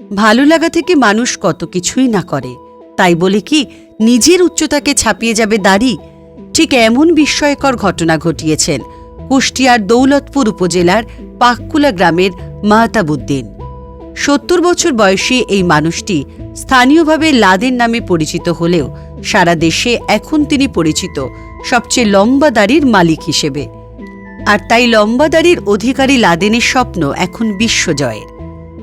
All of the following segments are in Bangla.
ভালো লাগা থেকে মানুষ কত কিছুই না করে। তাই বলে কি, নিজের উচ্চতাকে ছাপিয়ে যাবে দাড়ি? ঠিক এমন বিস্ময়কর ঘটনা ঘটিয়েছেন কুষ্টিয়ার দৌলতপুর উপজেলার পাককুলা গ্রামের মাহতাবুদ্দিন। সত্তর বছর বয়সী এই মানুষটি স্থানীয়ভাবে লাদেন নামে পরিচিত হলেও সারা দেশে এখন তিনি পরিচিত সবচেয়ে লম্বা দাড়ির মালিক হিসেবে। আর তাই লম্বা দাড়ির অধিকারী লাদেনের স্বপ্ন এখন বিশ্বজয়ের।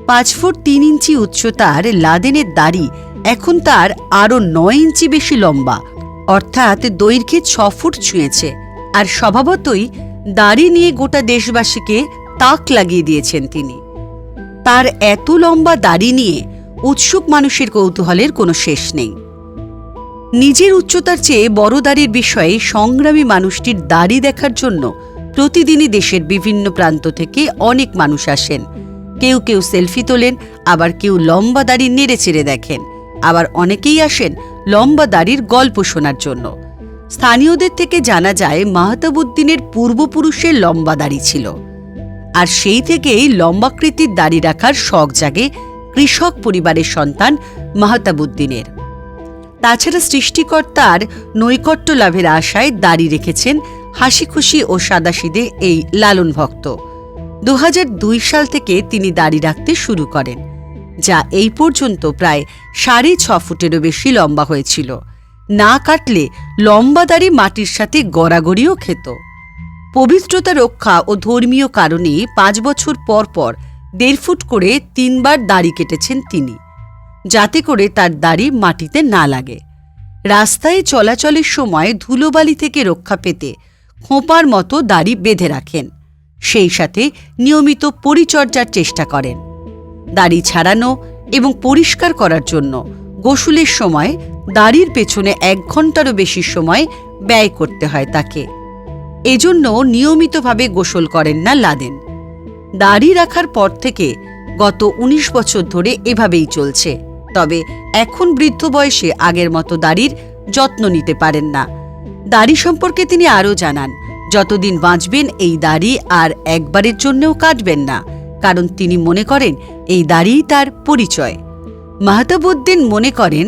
পাঁচ ফুট তিন ইঞ্চি উচ্চতার লাদেনের দাড়ি এখন তার আরও নয় ইঞ্চি বেশি লম্বা। অর্থাৎ দৈর্ঘ্যে ছ ফুট ছুঁয়েছে। আর স্বভাবতই দাড়ি নিয়ে গোটা দেশবাসীকে তাক লাগিয়ে দিয়েছেন তিনি। তার এত লম্বা দাড়ি নিয়ে উৎসুক মানুষের কৌতূহলের কোনো শেষ নেই। নিজের উচ্চতার চেয়ে বড় দাড়ির বিষয়ে সংগ্রামী মানুষটির দাড়ি দেখার জন্য প্রতিদিনই দেশের বিভিন্ন প্রান্ত থেকে অনেক মানুষ আসেন। কেউ কেউ সেলফি তোলেন, আবার কেউ লম্বা দাড়ি নেড়ে চেড়ে দেখেন। আবার অনেকেই আসেন লম্বা দাড়ির গল্প শোনার জন্য। স্থানীয়দের থেকে জানা যায়, মাহতাবুদ্দিনের পূর্বপুরুষের লম্বা দাড়ি ছিল। আর সেই থেকেই লম্বাকৃতির দাড়ি রাখার শখ জাগে কৃষক পরিবারের সন্তান মাহতাবুদ্দিনের। তাছাড়া সৃষ্টিকর্তার নৈকট্য লাভের আশায় দাড়ি রেখেছেন হাসি খুশি ও সাদাসিদে এই লালন ভক্ত। দু হাজার দুই সাল থেকে তিনি দাড়ি রাখতে শুরু করেন, যা এই পর্যন্ত প্রায় সাড়ে ছ ফুটেরও বেশি লম্বা হয়েছিল। না কাটলে লম্বা দাড়ি মাটির সাথে গড়াগড়িও খেত। পবিত্রতা রক্ষা ও ধর্মীয় কারণে পাঁচ বছর পর পর দেড় ফুট করে তিনবার দাড়ি কেটেছেন তিনি, যাতে করে তার দাড়ি মাটিতে না লাগে। রাস্তায় চলাচলের সময় ধুলোবালি থেকে রক্ষা পেতে খোঁপার মতো দাড়ি বেঁধে রাখেন। সেই সাথে নিয়মিত পরিচর্যার চেষ্টা করেন। দাড়ি ছাড়ানো এবং পরিষ্কার করার জন্য গোসলের সময় দাড়ির পেছনে এক ঘন্টারও বেশি সময় ব্যয় করতে হয় তাকে। এজন্য নিয়মিতভাবে গোসল করেন না লাদেন। দাড়ি রাখার পর থেকে গত ১৯ বছর ধরে এভাবেই চলছে, তবে এখন বৃদ্ধ বয়সে আগের মতো দাড়ির যত্ন নিতে পারেন না। দাড়ি সম্পর্কে তিনি আরও জানান। যতদিন বাঁচবেন এই দাড়ি আর একবারের জন্যও কাটবেন না, কারণ তিনি মনে করেন এই দাড়িই তার পরিচয়। মাহতাবুদ্দিন মনে করেন,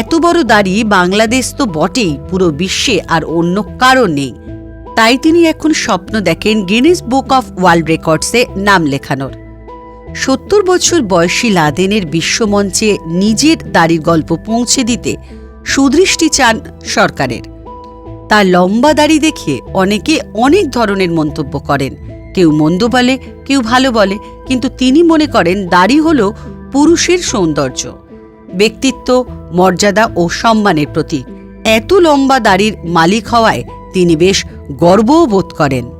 এত বড় দাড়ি বাংলাদেশ তো বটেই, পুরো বিশ্বে আর অন্য কারণ নেই। তাই তিনি এখন স্বপ্ন দেখেন গিনেস বুক অফ ওয়ার্ল্ড রেকর্ডসে নাম লেখানোর। সত্তর বছর বয়সী লাদেনের বিশ্বমঞ্চে নিজের দাড়ির গল্প পৌঁছে দিতে সুদৃষ্টি চান সরকারের। তার লম্বা দাড়ি দেখে অনেকে অনেক ধরনের মন্তব্য করেন। কেউ মন্দ বলে, কেউ ভালো বলে, কিন্তু তিনি মনে করেন দাড়ি হল পুরুষের সৌন্দর্য। ব্যক্তিত্ব, মর্যাদা ও সম্মানের প্রতীক। এত লম্বা দাড়ির মালিক হওয়ায় তিনি বেশ গর্বও বোধ করেন।